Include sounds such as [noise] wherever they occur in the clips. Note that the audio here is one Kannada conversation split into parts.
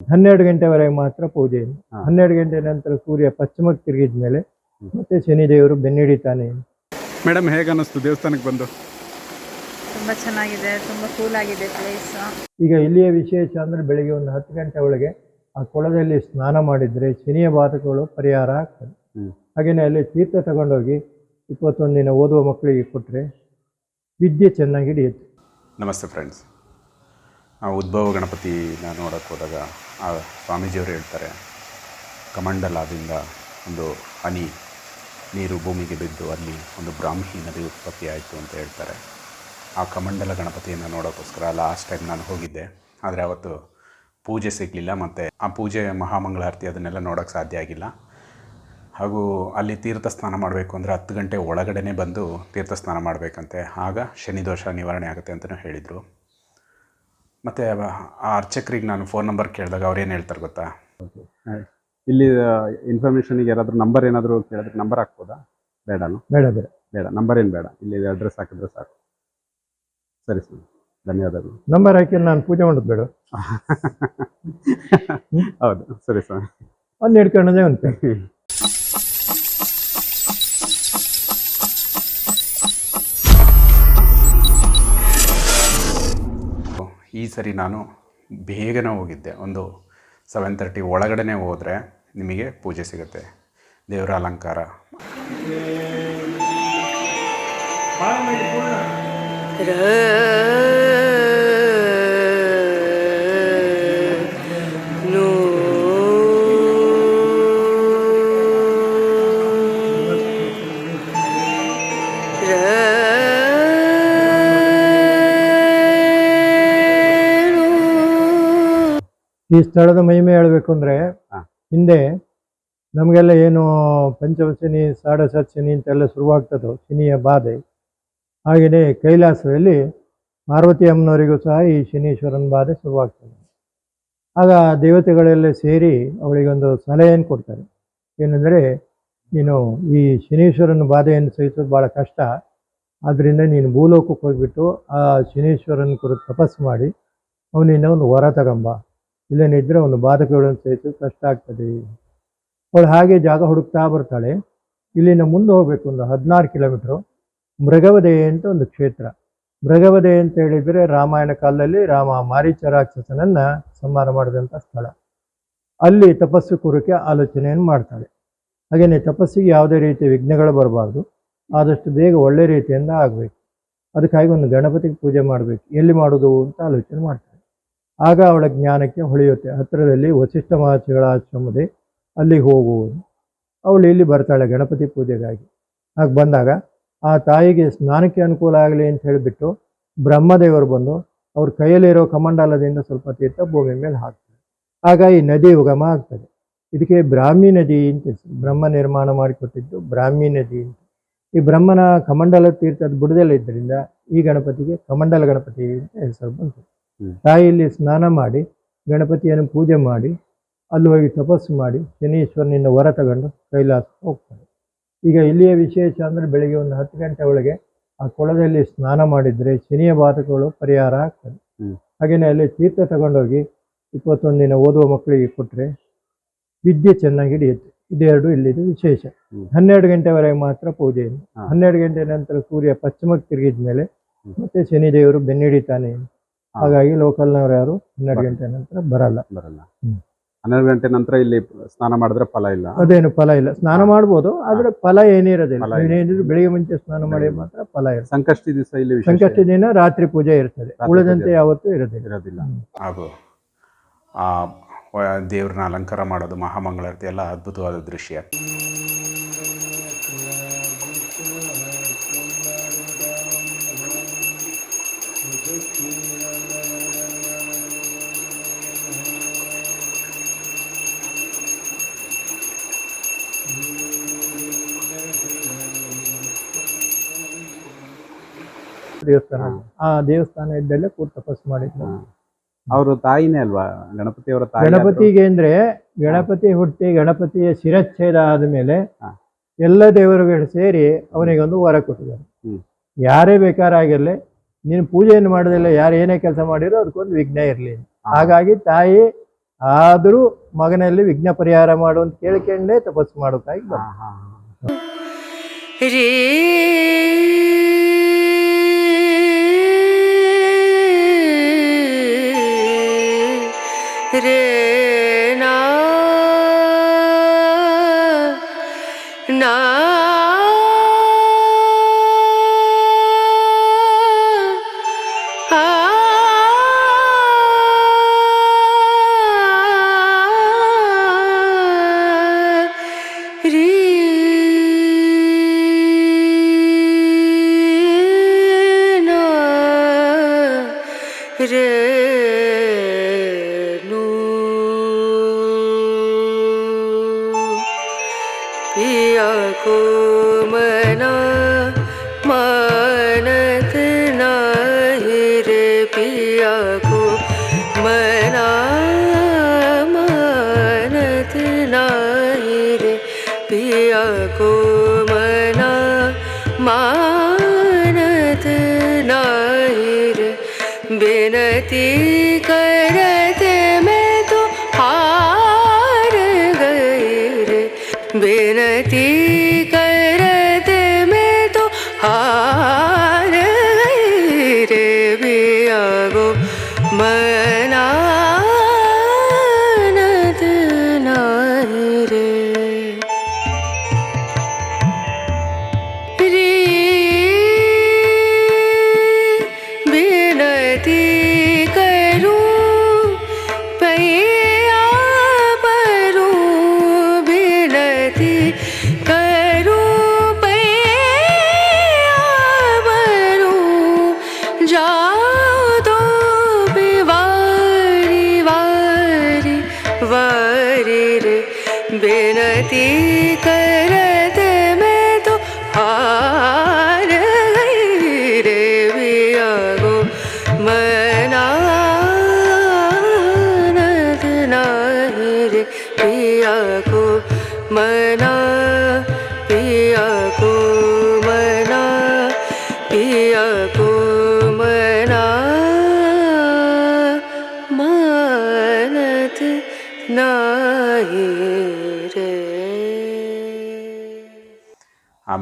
ಹನ್ನೆರಡು ಗಂಟೆವರೆಗೆ ಮಾತ್ರ ಪೂಜೆ. ಇದೆ. ಹನ್ನೆರಡು ಗಂಟೆ ನಂತರ ಸೂರ್ಯ ಪಶ್ಚಿಮಕ್ಕೆ ತಿರುಗಿದ ಮೇಲೆ. ಮತ್ತೆ ಶನಿದೇವರು ಬೆನ್ನಿಡಿತಾನೆ. ಮೇಡಮ್ ಹೇಗೆ ಅನ್ನಿಸ್ತು ದೇವಸ್ಥಾನಕ್ಕೆ ಬಂದು? ತುಂಬ ಚೆನ್ನಾಗಿದೆ ತುಂಬ ಕೂಲ್ ಆಗಿದೆ ಪ್ಲೇಸ್ ಈಗ ಇಲ್ಲಿಯ ವಿಶೇಷ ಅಂದ್ರೆ ಬೆಳಿಗ್ಗೆ ಒಂದು ಹತ್ತು ಗಂಟೆ ಒಳಗೆ ಆ ಕೊಳದಲ್ಲಿ ಸ್ನಾನ ಮಾಡಿದ್ರೆ ಶನಿಯ ಬಾಧಕಗಳು ಪರಿಹಾರ ಆಗ್ತದೆ. ಹಾಗೆಯೇ ಅಲ್ಲಿ ತೀರ್ಥ ತಗೊಂಡೋಗಿ ಇಪ್ಪತ್ತೊಂದು ದಿನ ಓದುವ ಮಕ್ಕಳಿಗೆ ಕೊಟ್ಟರೆ ವಿದ್ಯೆ ಚೆನ್ನಾಗಿ ಹಿಡಿಯುತ್ತೆ. ನಮಸ್ತೆ ಫ್ರೆಂಡ್ಸ್ ಆ ಉದ್ಭವ ಗಣಪತಿನ ನೋಡೋಕ್ಕೆ ಹೋದಾಗ ಆ ಸ್ವಾಮೀಜಿಯವರು ಹೇಳ್ತಾರೆ, ಕಮಂಡಲಾದಿಂದ ಒಂದು ಹನಿ ನೀರು ಭೂಮಿಗೆ ಬಿದ್ದು ಅಲ್ಲಿ ಒಂದು ಬ್ರಾಹ್ಮಿ ನದಿ ಉತ್ಪತ್ತಿ ಆಯಿತು ಅಂತ ಹೇಳ್ತಾರೆ. ಆ ಕಮಂಡಲ ಗಣಪತಿಯನ್ನು ನೋಡೋಕ್ಕೋಸ್ಕರ ಲಾಸ್ಟ್ ಟೈಮ್ ನಾನು ಹೋಗಿದ್ದೆ. ಆದರೆ ಅವತ್ತು ಪೂಜೆ ಸಿಗಲಿಲ್ಲ ಮತ್ತು ಆ ಪೂಜೆ ಮಹಾಮಂಗಳಾರತಿ ಅದನ್ನೆಲ್ಲ ನೋಡೋಕ್ಕೆ ಸಾಧ್ಯ ಆಗಿಲ್ಲ. ಹಾಗೂ ಅಲ್ಲಿ ತೀರ್ಥ ಸ್ನಾನ ಮಾಡಬೇಕು ಅಂದರೆ ಹತ್ತು ಗಂಟೆ ಒಳಗಡೆನೇ ಬಂದು ತೀರ್ಥ ಸ್ನಾನ ಮಾಡಬೇಕಂತೆ. ಆಗ ಶನಿ ದೋಷ ನಿವಾರಣೆ ಆಗುತ್ತೆ ಅಂತಲೂ ಹೇಳಿದರು. ಮತ್ತು ಆ ಅರ್ಚಕರಿಗೆ ನಾನು ಫೋನ್ ನಂಬರ್ ಕೇಳಿದಾಗ ಅವ್ರು ಏನು ಹೇಳ್ತಾರೆ ಗೊತ್ತಾ? ಇಲ್ಲಿ ಇನ್ಫಾರ್ಮೇಷನ್ಗೆ ಯಾರಾದರೂ ನಂಬರ್ ಏನಾದರೂ ಕೇಳಿದ್ರೆ ನಂಬರ್ ಹಾಕ್ಬೋದಾ? ಬೇಡ ಬೇಡ ಬೇಡ. ಬೇಡ. ನಂಬರ್ ಏನು ಬೇಡ? ಇಲ್ಲಿ ಅಡ್ರೆಸ್ ಹಾಕಿದ್ರೆ ಸಾಕು. ಸರಿ ಸರ್. ಧನ್ಯವಾದಗಳು. ನಂಬರ್ ಹಾಕಿ ನಾನು ಪೂಜೆ ಮಾಡೋದು ಬೇಡ. [laughs] ಹೌದು. ಸರಿ ಸರ್. ಒಂದು ಹಿಡ್ಕೊಂಡೇ ಉಂಟು ಈ ಸರಿ ನಾನು ಬೇಗನೆ ಹೋಗಿದ್ದೆ. ಒಂದು ಸೆವೆನ್ ತರ್ಟಿ ಒಳಗಡೆ ಹೋದರೆ ನಿಮಗೆ ಪೂಜೆ ಸಿಗುತ್ತೆ. ದೇವರ ಅಲಂಕಾರ. ಈ ಸ್ಥಳದ ಮಹಿಮೆ ಹೇಳಬೇಕು ಅಂದ್ರೆ. ಹಿಂದೆ ನಮಗೆಲ್ಲ ಏನು ಪಂಚಮ ಶನಿ ಸಾಡಸ ಶನಿ ಅಂತೆಲ್ಲ ಶುರುವಾಗ್ತದೋ ಶನಿಯ ಬಾಧೆ. ಹಾಗೆಯೇ ಕೈಲಾಸದಲ್ಲಿ ಪಾರ್ವತಿ ಅಮ್ಮನವರಿಗೂ ಸಹ ಈ ಶನೀಶ್ವರನ ಬಾಧೆ ಶುರುವಾಗ್ತದೆ. ಆಗ ದೇವತೆಗಳೆಲ್ಲ ಸೇರಿ ಅವಳಿಗೊಂದು ಸಲಹೆಯನ್ನು ಕೊಡ್ತಾರೆ. ಏನಂದರೆ ನೀನು ಈ ಶನೀಶ್ವರನ ಬಾಧೆಯನ್ನು ಸಹಿಸೋದು ಭಾಳ ಕಷ್ಟ. ಆದ್ದರಿಂದ ನೀನು ಭೂಲೋಕಕ್ಕೆ ಹೋಗ್ಬಿಟ್ಟು ಆ ಶನೀಶ್ವರನ ಕುರಿತು ತಪಸ್ಸು ಮಾಡಿ ಅವನಿಂದ ಒಂದು ಹೊರ ತಗೊಂಬ. ಇಲ್ಲೇನಿದ್ರೆ ಒಂದು ಬಾಧಕಗಳನ್ನು ಸಹಿಸೋದು ಕಷ್ಟ ಆಗ್ತದೆ. ಅವಳು ಹಾಗೆ ಜಾಗ ಹುಡುಕ್ತಾ ಬರ್ತಾಳೆ. ಇಲ್ಲಿಂದ ಮುಂದೆ ಹೋಗ್ಬೇಕು, ಒಂದು ಹದಿನಾರು ಕಿಲೋಮೀಟ್ರು. ಮೃಗವದೆ ಅಂತ ಒಂದು ಕ್ಷೇತ್ರ. ಮೃಗವದೆ ಅಂತ ಹೇಳಿದರೆ ರಾಮಾಯಣ ಕಾಲದಲ್ಲಿ ರಾಮ ಮಾರೀಚ ರಾಕ್ಷಸನನ್ನ ಸಂಹಾರ ಮಾಡಿದಂಥ ಸ್ಥಳ. ಅಲ್ಲಿ ತಪಸ್ಸು ಕೂರಕ್ಕೆ ಆಲೋಚನೆಯನ್ನು ಮಾಡ್ತಾಳೆ. ಹಾಗೆಯೇ ತಪಸ್ಸಿಗೆ ಯಾವುದೇ ರೀತಿಯ ವಿಘ್ನಗಳು ಬರಬಾರ್ದು. ಆದಷ್ಟು ಬೇಗ ಒಳ್ಳೆ ರೀತಿಯಿಂದ ಆಗಬೇಕು. ಅದಕ್ಕಾಗಿ ಒಂದು ಗಣಪತಿಗೆ ಪೂಜೆ ಮಾಡಬೇಕು. ಎಲ್ಲಿ ಮಾಡೋದು ಅಂತ ಆಲೋಚನೆ ಮಾಡ್ತಾಳೆ. ಆಗ ಅವಳ ಜ್ಞಾನಕ್ಕೆ ಹೊಳೆಯುತ್ತೆ. ಹತ್ತಿರದಲ್ಲಿ ವಸಿಷ್ಠ ಮಹರ್ಷಿಗಳ ಆಶ್ರಮದೆ ಅಲ್ಲಿಗೆ ಹೋಗುವುದು ಅವಳು ಇಲ್ಲಿ ಬರ್ತಾಳೆ ಗಣಪತಿ ಪೂಜೆಗಾಗಿ. ಆಗ ಬಂದಾಗ ಆ ತಾಯಿಗೆ ಸ್ನಾನಕ್ಕೆ ಅನುಕೂಲ ಆಗಲಿ ಅಂತ ಹೇಳಿಬಿಟ್ಟು ಬ್ರಹ್ಮದೇವರು ಬಂದು ಅವ್ರ ಕೈಯಲ್ಲಿರೋ ಕಮಂಡಲದಿಂದ ಸ್ವಲ್ಪ ತೀರ್ಥ ಭೂಮಿ ಮೇಲೆ ಹಾಕ್ತಾರೆ. ಆಗ ಈ ನದಿ ಉಗಮ ಆಗ್ತದೆ. ಇದಕ್ಕೆ ಬ್ರಾಹ್ಮಿ ನದಿ ಅಂತ. ಬ್ರಹ್ಮ ನಿರ್ಮಾಣ ಮಾಡಿಕೊಟ್ಟಿದ್ದು ಬ್ರಾಹ್ಮಿ ನದಿ ಅಂತ. ಈ ಬ್ರಹ್ಮನ ಕಮಂಡಲ ತೀರ್ಥದ ಬುಡದಲ್ಲಿದ್ದರಿಂದ ಈ ಗಣಪತಿಗೆ ಕಮಂಡಲ ಗಣಪತಿ ಅಂತ ಹೆಸರು ಬಂತು. ತಾಯಿಯಲ್ಲಿ ಸ್ನಾನ ಮಾಡಿ ಗಣಪತಿಯನ್ನು ಪೂಜೆ ಮಾಡಿ ಅಲ್ಲಿ ಹೋಗಿ ತಪಸ್ಸು ಮಾಡಿ ಶನೀಶ್ವರನಿಂದ ವರ ತಗೊಂಡು ಕೈಲಾಸಕ್ಕೆ ಹೋಗ್ತಾರೆ ಈಗ ಇಲ್ಲಿಯ ವಿಶೇಷ ಅಂದರೆ ಬೆಳಿಗ್ಗೆ ಒಂದು ಹತ್ತು ಗಂಟೆ ಒಳಗೆ ಆ ಕೊಳದಲ್ಲಿ ಸ್ನಾನ ಮಾಡಿದರೆ ಶನಿಯ ಬಾಧಕಗಳು ಪರಿಹಾರ ಆಗ್ತದೆ. ಹಾಗೆಯೇ ಅಲ್ಲಿ ತೀರ್ಥ ತಗೊಂಡೋಗಿ ಇಪ್ಪತ್ತೊಂದು ದಿನ ಓದುವ ಮಕ್ಕಳಿಗೆ ಕೊಟ್ಟರೆ ವಿದ್ಯೆ ಚೆನ್ನಾಗಿ ಹಿಡಿಯುತ್ತೆ ಇದೆರಡು ಇಲ್ಲಿದ್ದು ವಿಶೇಷ. ಹನ್ನೆರಡು ಗಂಟೆವರೆಗೆ ಮಾತ್ರ ಪೂಜೆ. ಹನ್ನೆರಡು ಗಂಟೆ ನಂತರ ಸೂರ್ಯ ಪಶ್ಚಿಮಕ್ಕೆ ತಿರುಗಿದ ಮೇಲೆ. ಮತ್ತೆ ಶನಿದೇವರು ಬೆನ್ನಿಡಿತಾನೆ. ಹಾಗಾಗಿ ಲೋಕಲ್ನವ್ರು ಯಾರು ಹನ್ನೆರಡು ಗಂಟೆ ನಂತರ ಬರಲ್ಲ ಬರಲ್ಲ. ಹನ್ನೆರಡು ಗಂಟೆ ನಂತರ ಇಲ್ಲಿ ಸ್ನಾನ ಮಾಡಿದ್ರೆ ಫಲ ಇಲ್ಲ ಅದೇನು ಫಲ ಇಲ್ಲ ಸ್ನಾನ ಮಾಡ್ಬೋದು ಆದ್ರೆ ಫಲ ಏನಿರೋದಿಲ್ಲ ಇರೋದಿಲ್ಲ ಇಲ್ಲ. ನೀವೇನಿದ್ರು ಬೆಳಿಗ್ಗೆ ಮುಂಚೆ ಸ್ನಾನ ಮಾಡಿ ಮಾತ್ರ ಫಲ ಇರುತ್ತೆ ಸಂಕಷ್ಟಿ ದಿವಸ ಇಲ್ಲಿ ಸಂಕಷ್ಟಿ ದಿನ ರಾತ್ರಿ ಪೂಜೆ ಇರ್ತದೆ ಉಳಿದಂತೆ ಯಾವತ್ತೂ ಇರೋದಿಲ್ಲ ಇರೋದಿಲ್ಲ ಹಾಗೂ ಆ ವ- ದೇವ್ರನ್ನ ಅಲಂಕಾರ ಮಾಡೋದು ಮಹಾಮಂಗಳಾರತಿ ಎಲ್ಲ ಅದ್ಭುತವಾದ ದೃಶ್ಯ ದೇವಸ್ಥಾನ. ಆ ದೇವಸ್ಥಾನ ಇದ್ದಲ್ಲೇ ಕೂತ್ ತಪಸ್ಸು ಮಾಡಿದ್ರು ಅವರು ತಾಯಿನೇ ಅಲ್ವಾ? ಗಣಪತಿಯವರ ತಾಯಿ ಗಣಪತಿಗೆ ಅಂದ್ರೆ ಗಣಪತಿ ಹುಟ್ಟಿ ಗಣಪತಿಯ ಶಿರಚ್ಛೇದ ಆದಮೇಲೆ ಮೇಲೆ ಎಲ್ಲ ದೇವರುಗಳು ಸೇರಿ ಅವನಿಗೊಂದು ವರ ಕೊಟ್ಟಿದ್ದಾರೆ. ಯಾರೇ ಬೇಕಾರಾಗಿರ್ಲಿ ನೀನು ಪೂಜೆಯನ್ನು ಮಾಡೋದಿಲ್ಲ ಯಾರು ಏನೇ ಕೆಲಸ ಮಾಡಿರೋ ಅದಕ್ಕೊಂದು ವಿಘ್ನ ಇರಲಿ. ಹಾಗಾಗಿ ತಾಯಿ ಆದರೂ ಮಗನಲ್ಲಿ ವಿಘ್ನ ಪರಿಹಾರ ಮಾಡು ಅಂತ ಕೇಳ್ಕೊಂಡೇ ತಪಸ್ಸು ಮಾಡೋಕ್ಕಾಗಿ ಬಂದ पिया को मना, मानत नाही रे पिया को मना, मानत नाही रे पिया को मना, मानत नाही रे। बेनती बेनती करते मैं तो हार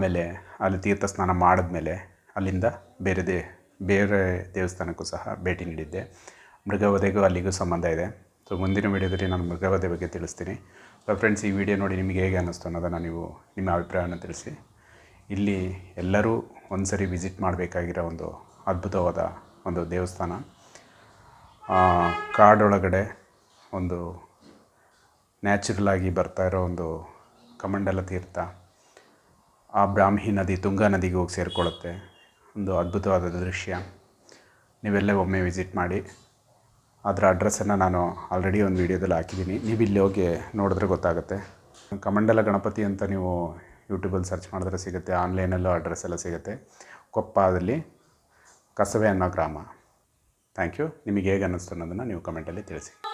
ಆಮೇಲೆ ಅಲ್ಲಿ ತೀರ್ಥ ಸ್ನಾನ ಮಾಡಿದ್ಮೇಲೆ ಅಲ್ಲಿಂದ ಬೇರೆ ದೇ, ಬೇರೆ ದೇವಸ್ಥಾನಕ್ಕೂ ಸಹ ಭೇಟಿ ನೀಡಿದ್ದೆ. ಮೃಗವಧೆಗೂ ಅಲ್ಲಿಗೂ ಸಂಬಂಧ ಇದೆ. ಸೊ ಮುಂದಿನ ವೀಡಿಯೋದಲ್ಲಿ ನಾನು ಮೃಗವಧೆ ಬಗ್ಗೆ ತಿಳಿಸ್ತೀನಿ. ಸೊ ಫ್ರೆಂಡ್ಸ್ ಈ ವಿಡಿಯೋ ನೋಡಿ ನಿಮಗೆ ಹೇಗೆ ಅನ್ನಿಸ್ತು ಅನ್ನೋದನ್ನು ನೀವು ನಿಮ್ಮ ಅಭಿಪ್ರಾಯವನ್ನು ತಿಳಿಸಿ. ಇಲ್ಲಿ ಎಲ್ಲರೂ ಒಂದು ಸರಿ ವಿಸಿಟ್ ಮಾಡಬೇಕಾಗಿರೋ ಒಂದು ಅದ್ಭುತವಾದ ಒಂದು ದೇವಸ್ಥಾನ. ಕಾಡೊಳಗಡೆ ಒಂದು ನ್ಯಾಚುರಲ್ ಆಗಿ ಬರ್ತಾ ಇರೋ ಒಂದು ಕಮಂಡಲ ತೀರ್ಥ. ಆ ಬ್ರಾಹ್ಮಿ ನದಿ, ತುಂಗಾ ನದಿಗೆ ಹೋಗಿ ಸೇರಿಕೊಳ್ಳುತ್ತೆ. ಒಂದು ಅದ್ಭುತವಾದ ದೃಶ್ಯ. ನೀವೆಲ್ಲ ಒಮ್ಮೆ ವಿಸಿಟ್ ಮಾಡಿ. ಅದರ ಅಡ್ರೆಸ್ಸನ್ನು ನಾನು ಆಲ್ರೆಡಿ ಒಂದು ವೀಡಿಯೋದಲ್ಲಿ ಹಾಕಿದ್ದೀನಿ. ನೀವು ಇಲ್ಲಿ ಹೋಗಿ ನೋಡಿದ್ರೆ ಗೊತ್ತಾಗುತ್ತೆ. ಕಮಂಡಲ ಗಣಪತಿ ಅಂತ ನೀವು ಯೂಟ್ಯೂಬಲ್ಲಿ ಸರ್ಚ್ ಮಾಡಿದ್ರೆ ಸಿಗುತ್ತೆ. ಆನ್ಲೈನಲ್ಲೂ ಅಡ್ರೆಸ್ ಎಲ್ಲ ಸಿಗುತ್ತೆ. ಕೊಪ್ಪದಲ್ಲಿ ಕಸವೆ ಅನ್ನೋ ಗ್ರಾಮ. ಥ್ಯಾಂಕ್ ಯು ನಿಮಗೆ ಹೇಗೆ ಅನ್ನಿಸ್ತು ಅನ್ನೋದನ್ನು ನೀವು ಕಮೆಂಟಲ್ಲಿ ತಿಳಿಸಿ.